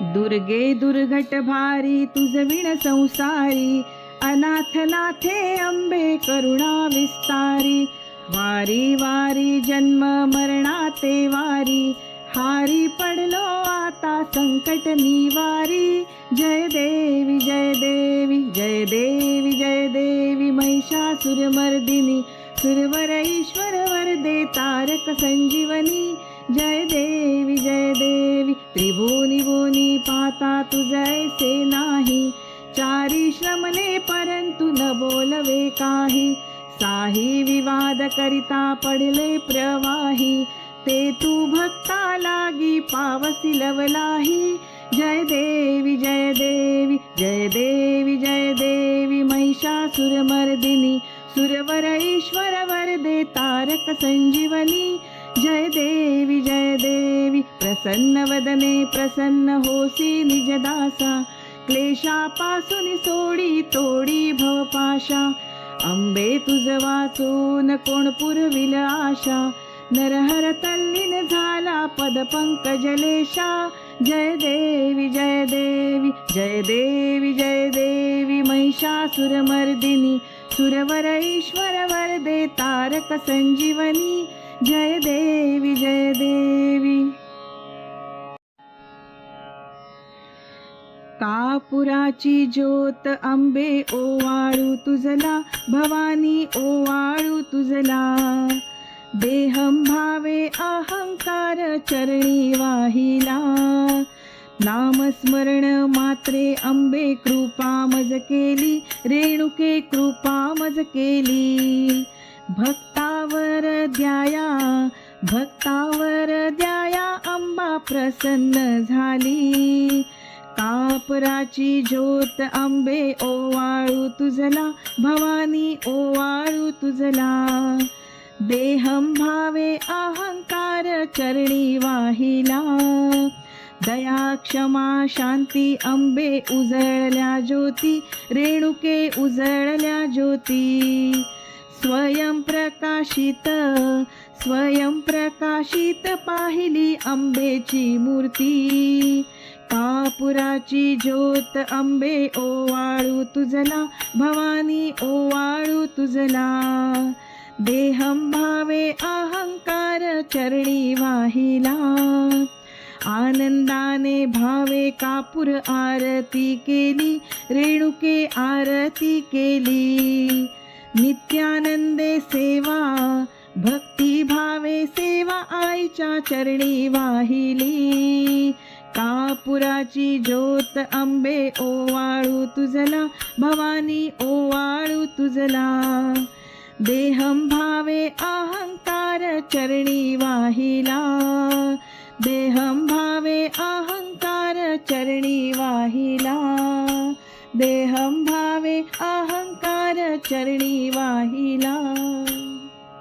दुर्गे दुर्घट भारी तुझ विण संसारी अनाथ नाथे अंबे करुणा विस्तारी वारी वारी जन्म मरणाते वारी हारी पडलो आता संकट निवारी जय देवी जय देवी जय देवी जय देवी महिषासुरमर्दिनी सुरवर ईश्वर वरदे तारक संजीवनी जय देवी जय देवी त्रिभुवनी भुवनी पाता तुझैसे नाही. चारी श्रमले परंतु न बोलवे काही. साही विवाद करिता पडले प्रवाही. ते तू भक्ता लागी पावसी लवलाही जय देवी जय देवी जय देवी जय देवी महिषासुरमर्दिनी. सुरवर ईश्वर वरदे तारक संजीवनी. प्रसन्न वदने प्रसन्न होसी निजदासा क्लेशापासून सोडी तोडी भवपाशा। अंबे तुझ वाचून कोण पुरविल आशा? नरहर तल्लीन झाला पद पंकजलेशा। जय देवी जय देवी जय देवी जय देवी महिषासुरमर्दिनी सुरवर ईश्वर वरदे तारक संजीवनी। जय देवी जय देवी। कापुराची ज्योत अंबे ओवाळू तुझला भवानी ओवाळू तुझला. देहं भावे अहंकार चरणी वाहिला. नामस्मरण मात्रे अंबे कृपा मज केली रेणुके कृपा मज केली. भक्तावर द्याया भक्तावर द्याया अंबा प्रसन्न झाली. कापराची ज्योत आंबे ओवाळू तुझला. भवानी ओवाळू तुझला. देहं भावे अहंकार चरणी वाहिला. दया क्षमा शांती अंबे उजळल्या ज्योती रेणुके उजळल्या ज्योती. स्वयं प्रकाशित स्वयं प्रकाशित पाहिली अंबेची मूर्ती. कापुराची ज्योत अंबे ओवाळू तुझला. भवानी ओवाळू तुझला. देहं भावे अहंकार चरणी वाहिला. आनंदाने भावे कापूर आरती केली. रेणुके आरती केली. नित्यानंदे सेवा भक्ती भावे सेवा आईच्या चरणी वाहिली. कापुराची ज्योत अंबे ओवाळू तुझला. भवानी ओवाळू तुझला. देहं भावे अहंकार चरणी वाहिला. देहं भावे अहंकार चरणी वाहिला. देहं भावे अहंकार चरणी वाहिला.